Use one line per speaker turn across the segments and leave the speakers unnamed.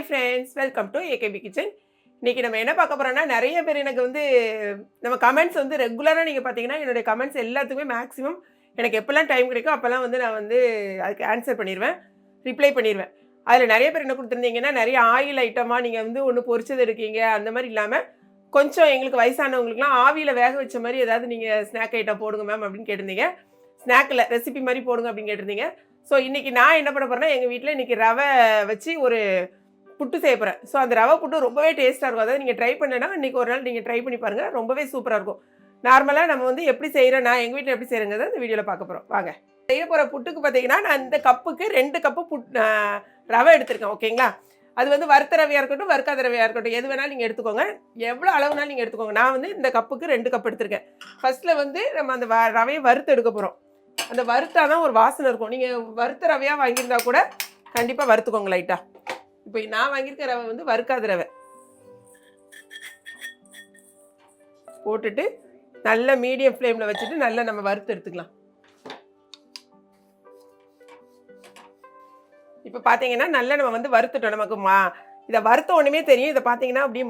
Hi friends welcome to AKP kitchen இன்றைக்கி நம்ம என்ன பார்க்க போகிறோம்னா நிறைய பேர் எனக்கு வந்து நம்ம கமெண்ட்ஸ் வந்து ரெகுலராக நீங்கள் பார்த்தீங்கன்னா என்னுடைய கமெண்ட்ஸ் எல்லாத்துக்குமே மேக்ஸிமம் எனக்கு எப்போல்லாம் டைம் கிடைக்கும் அப்போல்லாம் வந்து நான் வந்து அதுக்கு ஆன்சர் பண்ணிடுவேன் ரிப்ளை பண்ணிடுவேன். அதில் நிறைய பேர் என்ன கொடுத்துருந்தீங்கன்னா நிறைய ஆயில் ஐட்டமாக நீங்கள் வந்து ஒன்று பொரிச்சது இருக்கீங்க அந்த மாதிரி இல்லாமல் கொஞ்சம் எங்களுக்கு வயசானவங்களுக்குலாம் ஆவியில் வேக வச்ச மாதிரி ஏதாவது நீங்கள் ஸ்நாக் ஐட்டம் போடுங்க மேம் அப்படின்னு கேட்டிருந்தீங்க. ஸ்நாக்கில் ரெசிபி மாதிரி போடுங்க அப்படின்னு கேட்டிருந்தீங்க. ஸோ இன்றைக்கி நான் என்ன பண்ண போகிறேன்னா எங்கள் வீட்டில் இன்றைக்கி ரவை வச்சு ஒரு புட்டு செய்ய போகிறேன் ஸோ அந்த ரவை புட்டு ரொம்பவே டேஸ்ட்டாக இருக்கும். அதாவது நீங்கள் ட்ரை பண்ணேன்னா இன்றைக்கி ஒரு நாள் நீங்கள் ட்ரை பண்ணி பாருங்கள் ரொம்பவே சூப்பராக இருக்கும். நார்மலாக நம்ம வந்து எப்படி செய்கிறோம் நான் எங்கள் வீட்டில் எப்படி செய்கிறேங்கிறத இந்த வீடியோவில் பார்க்க போகிறோம் வாங்க. செய்ய போகிற புட்டுக்கு பார்த்தீங்கன்னா நான் இந்த கப்புக்கு ரெண்டு கப்பு புட் ரவை எடுத்திருக்கேன். ஓகேங்களா அது வந்து வறுத்த ரவையாக இருக்கட்டும் வறுக்காத ரவையாக இருக்கட்டும் எது வேணாலும் நீங்கள் எடுத்துக்கோங்க. எவ்வளோ அளவுனாலும் நீங்கள் எடுத்துக்கோங்க. நான் வந்து இந்த கப்புக்கு ரெண்டு கப் எடுத்திருக்கேன். ஃபர்ஸ்ட்டில் வந்து நம்ம அந்த வ- ரவையை வறுத்து எடுக்க போகிறோம் அந்த வறுத்தா தான் ஒரு வாசனை இருக்கும். நீங்கள் வறுத்த ரவையாக வாங்கியிருந்தா கூட கண்டிப்பாக வறுத்துக்கோங்க லைட்டாக இப்போ நான் வாங்கியிருக்க ரவை வந்து வறுக்காத ரவை. போட்டுட்டு நல்ல மீடியம் ஃப்ளேமில் வச்சுட்டு நல்லா நம்ம வறுத்து எடுத்துக்கலாம். இப்போ பார்த்தீங்கன்னா நல்லா நம்ம வந்து வறுத்துட்டோம். நமக்கு மா இதை வறுத்த உடனே தெரியும். இதை பார்த்தீங்கன்னா அப்படியே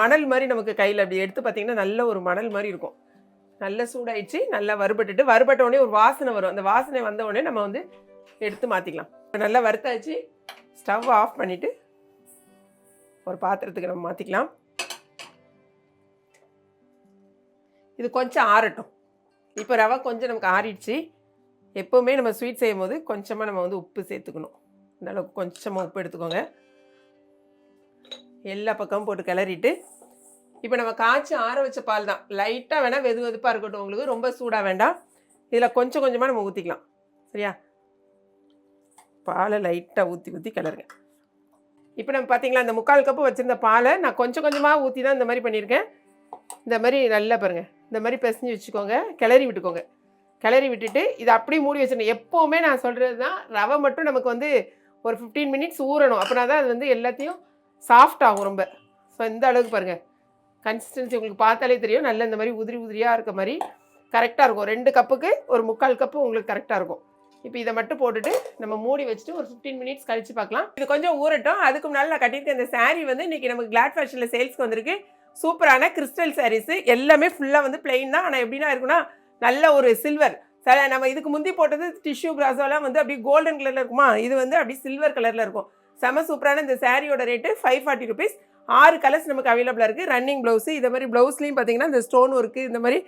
மணல் மாதிரி நமக்கு கையில் அப்படி எடுத்து பார்த்தீங்கன்னா நல்ல ஒரு மணல் மாதிரி இருக்கும். நல்லா சூடாயிடுச்சு. நல்லா வறுபட்டுட்டு வறுபட்ட உடனே ஒரு வாசனை வரும். அந்த வாசனை வந்த உடனே நம்ம வந்து எடுத்து மாற்றிக்கலாம் நல்லா வறுத்தாச்சு. ஸ்டவ் ஆஃப் பண்ணிவிட்டு ஒரு பாத்திரத்துக்கு நம்ம மாற்றிக்கலாம் இது கொஞ்சம் ஆறட்டும். இப்போ ரவை கொஞ்சம் நமக்கு ஆறிடுச்சு. எப்போவுமே நம்ம ஸ்வீட் செய்யும் போது கொஞ்சமாக நம்ம வந்து உப்பு சேர்த்துக்கணும். இந்த அளவுக்கு கொஞ்சமாக உப்பு எடுத்துக்கோங்க. எல்லா பக்கமும் போட்டு கிளறிட்டு இப்போ நம்ம காய்ச்சி ஆற வச்ச பால் தான். லைட்டாக வேணால் வெது வெதுப்பாக இருக்கட்டும் உங்களுக்கு. ரொம்ப சூடாக வேண்டாம். இதில் கொஞ்சம் கொஞ்சமாக நம்ம ஊற்றிக்கலாம் சரியா? பாலை லைட்டாக ஊற்றி ஊற்றி கிளறுங்க. இப்போ நம்ம பார்த்தீங்களா இந்த முக்கால் கப்பு வச்சுருந்த பாலை நான் கொஞ்சம் கொஞ்சமாக ஊற்றி தான் இந்த மாதிரி பண்ணியிருக்கேன். இந்த மாதிரி நல்லா பாருங்கள் இந்த மாதிரி பிசைஞ்சு வச்சுக்கோங்க. கிளறி விட்டுக்கோங்க. கிளறி விட்டுட்டு இதை அப்படியே மூடி வச்சிடணும். எப்போவுமே நான் சொல்கிறது தான் ரவை மட்டும் நமக்கு வந்து ஒரு ஃபிஃப்டீன் மினிட்ஸ் ஊறணும். அப்படின்னா தான் அது வந்து எல்லாத்தையும் சாஃப்ட் ஆகும் ரொம்ப. ஸோ இந்த அளவுக்கு பாருங்கள் கன்சிஸ்டன்சி உங்களுக்கு பார்த்தாலே தெரியும். நல்ல இந்த மாதிரி உதிரி உதிரியாக இருக்க மாதிரி கரெக்டாக இருக்கும். ரெண்டு கப்புக்கு ஒரு முக்கால் கப்பு உங்களுக்கு கரெக்டாக இருக்கும். இப்போ இதை மட்டும் போட்டுட்டு நம்ம மூடி வச்சுட்டு ஒரு ஃபிஃப்டீன் மினிட்ஸ் கழிச்சு பார்க்கலாம். இது கொஞ்சம் ஊறட்டும். அதுக்கு முன்னால் நான் கட்டியிருக்க இந்த saree வந்து இன்றைக்கி நமக்கு கிளாட் ஃபேஷனில் சேல்ஸ்க்கு வந்திருக்கு. சூப்பரான கிறிஸ்டல் சாரீஸு எல்லாமே ஃபுல்லாக வந்து பிளெயின் தான். ஆனால் எப்படின்னா இருக்குன்னா நல்ல ஒரு சில்வர் சில நம்ம இதுக்கு முந்தி போட்டது டிஷ்யூ கிராஸோலாம் வந்து அப்படியே கோல்டன் கலரில் இருக்குமா? இது வந்து அப்படியே சில்வர் கலரில் இருக்கும். செம சூப்பரான இந்த சாரியோட ரேட்டு ஃபைவ் ஃபார்ட்டி ருபீஸ் ஆறு கலர்ஸ் நமக்கு அவைலபிளாக இருக்குது ரன்னிங் ப்ளவுஸு இதை மாதிரி ப்ளவுஸ்லேயும் பார்த்தீங்கன்னா இந்த ஸ்டோன் ஒர்க்கு இந்த மாதிரி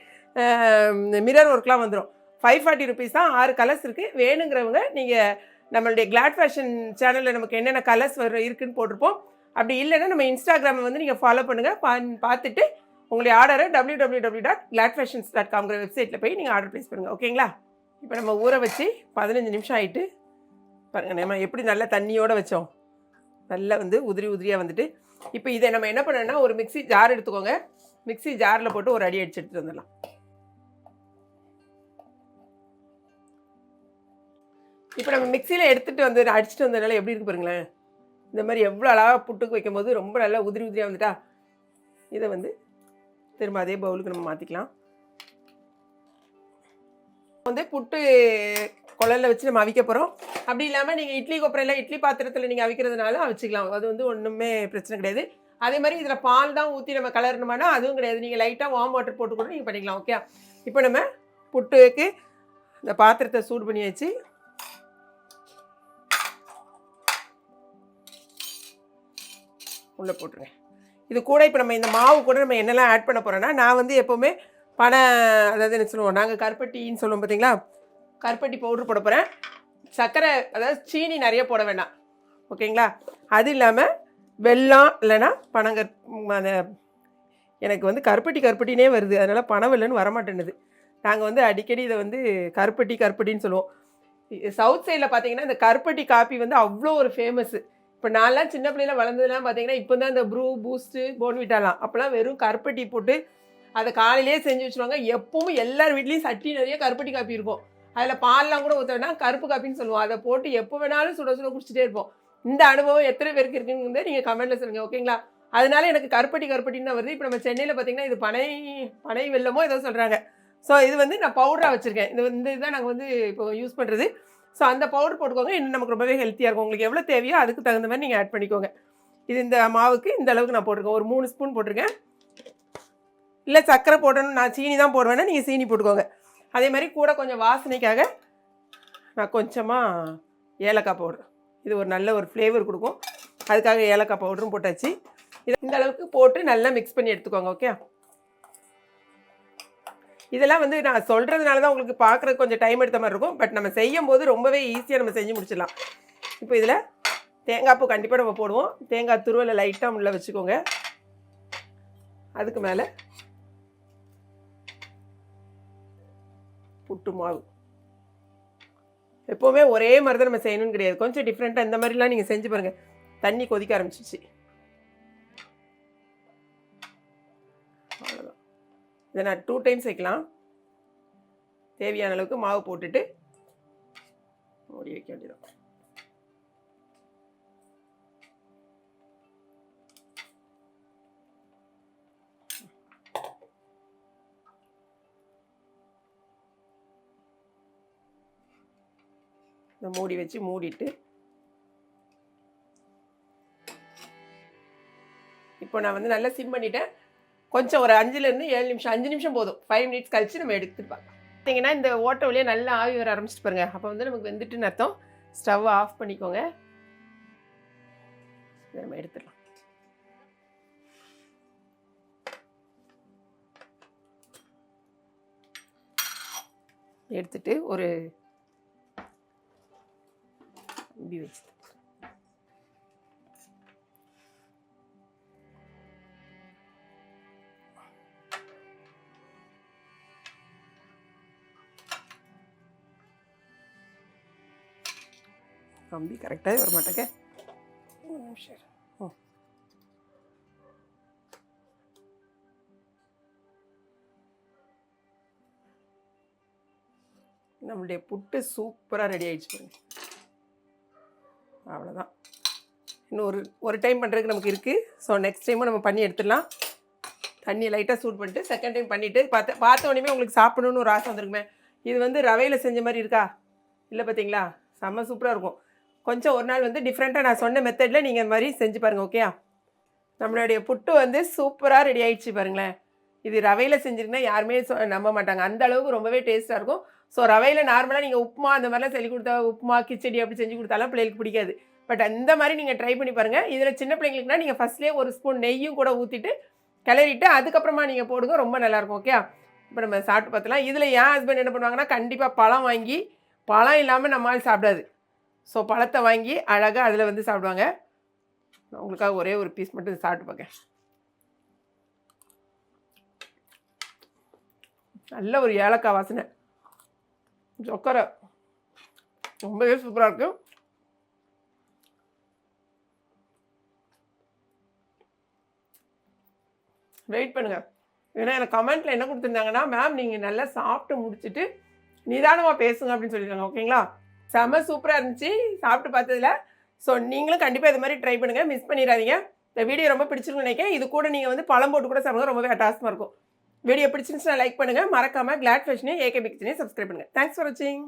மிரர் ஒர்க்லாம் வந்துடும் ஃபைவ் ஃபார்ட்டி ருபீஸ் தான் ஆறு கலர்ஸ் இருக்குது வேணுங்கிறவங்க நீங்கள் நம்மளுடைய கிளாட் ஃபேஷன் சேனலில் நமக்கு என்னென்ன கலர்ஸ் வர இருக்குன்னு போட்டிருப்போம். அப்படி இல்லைன்னா நம்ம இன்ஸ்டாகிராமை வந்து நீங்கள் ஃபாலோ பண்ணுங்கள் பா பார்த்துட்டு உங்களுடைய ஆர்டரை W W W dot Glad fashions dot காம்ங்கிற வெப்சைட்டில் போய் நீங்கள் ஆர்டர் ப்ளேஸ் பண்ணுங்கள் ஓகேங்களா இப்போ நம்ம ஊற வச்சு பதினஞ்சு நிமிஷம் ஆகிட்டு பாருங்கள் நம்ம எப்படி நல்லா தண்ணியோடு வச்சோம். நல்லா வந்து உதிரி உதிரியாக வந்துட்டு இப்போ இதை நம்ம என்ன பண்ணோன்னா ஒரு மிக்ஸி ஜார் எடுத்துக்கோங்க. மிக்ஸி ஜாரில் போட்டு ஒரு அடி அடிச்சு எடுத்துகிட்டு வந்துடலாம். இப்போ நம்ம மிக்சியில் எடுத்துகிட்டு வந்து அடிச்சுட்டு வந்ததுனால எப்படி இருக்கு பாருங்களேன். இந்த மாதிரி எவ்வளோ அழகாக புட்டுக்கு வைக்கும்போது ரொம்ப நல்லா உதிரி உதிரியாக வந்துட்டா? இதை வந்து திரும்ப அதே பவுலுக்கு நம்ம மாற்றிக்கலாம் வந்து புட்டு குழல்ல வச்சு நம்ம அவிக்க போகிறோம் அப்படி இல்லாமல் நீங்கள் இட்லி கொப்பரையில் இட்லி பாத்திரத்தில் நீங்கள் அவிக்கிறதுனால அவிச்சிக்கலாம். அது வந்து ஒன்றுமே பிரச்சனை கிடையாது. அதே மாதிரி இதில் பால் தான் ஊற்றி நம்ம கலரணுமானா அதுவும் கிடையாது. நீங்கள் லைட்டாக வார்ம் வாட்டர் போட்டு கூட நீங்கள் பண்ணிக்கலாம் ஓகே இப்போ நம்ம புட்டுக்கு இந்த பாத்திரத்தை சூடு பண்ணி வச்சு உள்ளே போட்டுருங்க. இது கூட இப்போ நம்ம இந்த மாவு கூட நம்ம என்னெல்லாம் ஆட் பண்ண போகிறோன்னா நான் வந்து எப்போவுமே பனை அதாவது என்ன சொல்லுவோம் நாங்கள் கருப்பட்டின்னு சொல்லுவோம் பார்த்தீங்களா? கருப்பட்டி பவுட்ரு போட போகிறேன் சர்க்கரை அதாவது சீனி நிறைய போட வேண்டாம். ஓகேங்களா? அது இல்லாமல் வெல்லம் இல்லைன்னா பனங்கற் அந்த எனக்கு வந்து கருப்பட்டி கருப்பட்டினே வருது. அதனால் பனம் வெல்லன்னு வரமாட்டேன்னுது. நாங்கள் வந்து அடிக்கடி இதை வந்து கருப்பட்டி கருப்பட்டின்னு சொல்லுவோம். சவுத் சைடில் பார்த்தீங்கன்னா இந்த கருப்பட்டி காப்பி வந்து அவ்வளோ ஒரு ஃபேமஸ்ஸு இப்போ நான்லாம் சின்ன பிள்ளையில வளர்ந்ததுலாம் பார்த்தீங்கன்னா இப்போ தான் இந்த ப்ரூ பூஸ்ட்டு போன்விட்டாலாம் அப்போலாம் வெறும் கருப்பட்டி போட்டு அதை காலையிலேயே செஞ்சு வச்சுருவாங்க. எப்பவும் எல்லார் வீட்லேயும் சட்டி நிறைய கருப்பட்டி காப்பி இருக்கும். அதில் பால்லாம் கூட ஊற்றனா கருப்பு காப்பின்னு சொல்லுவோம். அதை போட்டு எப்போ வேணாலும் சுட சுட குடிச்சிட்டே இருப்போம். இந்த அனுபவம் எத்தனை பேருக்கு இருக்குங்கிறத நீங்கள் கமெண்ட்டில் சொல்லுங்கள் ஓகேங்களா அதனால எனக்கு கருப்பட்டி கருப்பட்டின்னு வருது. இப்போ நம்ம சென்னையில் பார்த்தீங்கன்னா இது பனை பனை வெல்லமோ ஏதோ சொல்கிறாங்க ஸோ இது வந்து நான் பவுடராக வச்சுருக்கேன். இது வந்து இதுதான் நாங்கள் வந்து இப்போ யூஸ் பண்ணுறது ஸோ அந்த பவுடர் போட்டுக்கோங்க. இன்னும் நமக்கு ரொம்பவே ஹெல்த்தியாக இருக்கும். உங்களுக்கு எவ்வளோ தேவையோ அதுக்கு தகுந்த மாதிரி நீங்கள் ஆட் பண்ணிக்கோங்க. இது இந்த மாவுக்கு இந்த அளவுக்கு நான் போட்டிருக்கேன். ஒரு மூணு ஸ்பூன் போட்டிருக்கேன். இல்லை சர்க்கரை போடணும் நான் சீனி தான் போடுவேன்னா நீங்கள் சீனி போட்டுக்கோங்க. அதே மாதிரி கூட கொஞ்சம் வாசனைக்காக நான் கொஞ்சமாக ஏலக்காய் பவுடர் இது ஒரு நல்ல ஒரு ஃப்ளேவர் கொடுக்கும். அதுக்காக ஏலக்காய் பவுடரும் போட்டாச்சு. இது இந்த அளவுக்கு போட்டு நல்லா மிக்ஸ் பண்ணி எடுத்துக்கோங்க ஓகே இதெல்லாம் வந்து நான் சொல்கிறதுனால தான் உங்களுக்கு பார்க்குறதுக்கு கொஞ்சம் டைம் எடுத்த மாதிரி இருக்கும். பட் நம்ம செய்யும் போது ரொம்பவே ஈஸியாக நம்ம செஞ்சு முடிச்சிடலாம். இப்போ இதில் தேங்காய் பூ கண்டிப்பாக நம்ம போடுவோம். தேங்காய் துருவலை லைட்டாக உள்ளே வச்சுக்கோங்க. அதுக்கு மேலே புட்டு மாவு. எப்போவுமே ஒரே மாதிரி தான் நம்ம செய்யணும்னு கிடையாது. கொஞ்சம் டிஃப்ரெண்ட்டாக இந்த மாதிரிலாம் நீங்கள் செஞ்சு பாருங்கள் தண்ணி கொதிக்க ஆரம்பிச்சிச்சு இதை நான் டூ டைம்ஸ் வைக்கலாம். தேவையான அளவுக்கு மாவு போட்டுட்டு மூடி வைக்க வேண்டியதான் இந்த மூடி வச்சு மூடிட்டு இப்போ நான் வந்து நல்லா சிம் பண்ணிட்டேன். கொஞ்சம் ஒரு அஞ்சுலேருந்து ஏழு நிமிஷம் அஞ்சு நிமிஷம் போதும். ஃபைவ் மினிட்ஸ் கழிச்சு நம்ம எடுத்துட்டு பார்க்கலாம் பார்த்தீங்கன்னா இந்த ஓட்ட வழியாக நல்லா ஆவி வர ஆரம்பிச்சிட்டு பாருங்க. அப்போ வந்து நமக்கு வெந்துட்டுன்னு அர்த்தம். ஸ்டவ் ஆஃப் பண்ணிக்கோங்க. இதை நம்ம எடுத்துடலாம். எடுத்துட்டு ஒரு வச்சு கம்பி கரெக்டாக வர மாட்டேங்க. ஓ நம்மளுடைய புட்டு சூப்பராக ரெடி ஆயிடுச்சு பாருங்க. அவ்வளோதான் இன்னும் ஒரு ஒரு டைம் பண்ணுறதுக்கு நமக்கு இருக்குது ஸோ நெக்ஸ்ட் டைமும் நம்ம பண்ணி எடுத்துடலாம். தண்ணியை லைட்டாக சூட் பண்ணிட்டு செகண்ட் டைம் பண்ணிவிட்டு பார்த்து பார்த்த உடனே உங்களுக்கு சாப்பிடணும்னு ஒரு ஆசை வந்திருக்குமே. இது வந்து ரவையில் செஞ்ச மாதிரி இருக்கா? இல்லை பார்த்தீங்களா செம்ம சூப்பராக இருக்கும். கொஞ்சம் ஒரு நாள் வந்து டிஃப்ரெண்ட்டாக நான் சொன்ன மெத்தடில் நீங்கள் இந்த மாதிரி செஞ்சு பாருங்கள் ஓகேயா நம்மளுடைய புட்டு வந்து சூப்பராக ரெடி ஆயிடுச்சு பாருங்களேன். இது ரவையில் செஞ்சுருந்தா யாருமே சொ- நம்ப மாட்டாங்க. அந்த அளவுக்கு ரொம்பவே டேஸ்ட்டாக இருக்கும். ஸோ ரவையில் நார்மலாக நீங்கள் உப்புமா அந்த மாதிரிலாம் சொல்லி கொடுத்தா உப்புமா கிச்சடி அப்படி செஞ்சு கொடுத்தாலும் பிள்ளைகளுக்கு பிடிக்காது. பட் அந்த மாதிரி நீங்கள் ட்ரை பண்ணி பாருங்கள் இதில் சின்ன பிள்ளைங்களுக்குனா நீங்கள் ஃபஸ்ட்லேயே ஒரு ஸ்பூன் நெய்யும் கூட ஊற்றிட்டு கிளறிட்டு அதுக்கப்புறமா நீங்கள் போடுங்க ரொம்ப நல்லாயிருக்கும் ஓகே இப்போ நம்ம சாப்பிட்டு பார்த்தலாம் இதில் என் ஹஸ்பண்ட் என்ன பண்ணுவாங்கன்னா கண்டிப்பாக பழம் வாங்கி பழம் இல்லாமல் நம்மால் சாப்பிடாது. ஸோ பழத்தை வாங்கி அழகாக அதில் வந்து சாப்பிடுவாங்க. நான் உங்களுக்காக ஒரே ஒரு பீஸ் மட்டும் சாப்பிட்டு பார்க்கேன் நல்ல ஒரு ஏலக்காய் வாசனை. சொக்கரை. ரொம்பவே சூப்பராக இருக்கும் வெயிட் பண்ணுங்கள் ஏன்னா எனக்கு கமெண்ட்டில் என்ன கொடுத்துருந்தாங்கன்னா மேம் நீங்கள் நல்லா சாப்பிட்டு முடிச்சுட்டு நிதானமாக பேசுங்க அப்படின்னு சொல்லியிருக்காங்க ஓகேங்களா செம சூப்பராக இருந்துச்சு. சாப்பிட்டு பார்த்ததுல. ஸோ நீங்களும் கண்டிப்பாக இது மாதிரி ட்ரை பண்ணுங்கள் மிஸ் பண்ணிடாதீங்க. இந்த வீடியோ ரொம்ப பிடிச்சிருக்குன்னு நினைக்கிறேன். இது கூட நீங்கள் வந்து பழம் போட்டு கூட சாப்பிடுங்க ரொம்பவே அட்டாசமாக இருக்கும். வீடியோ பிடிச்சிருந்துச்சுன்னா லைக் பண்ணுங்கள் மறக்காமல் கிளாட் ஃபேஷனே ஏகே பிக்சனையும் சப்ஸ்கிரைப் பண்ணுங்கள் தேங்க்ஸ் ஃபார் வாட்சிங்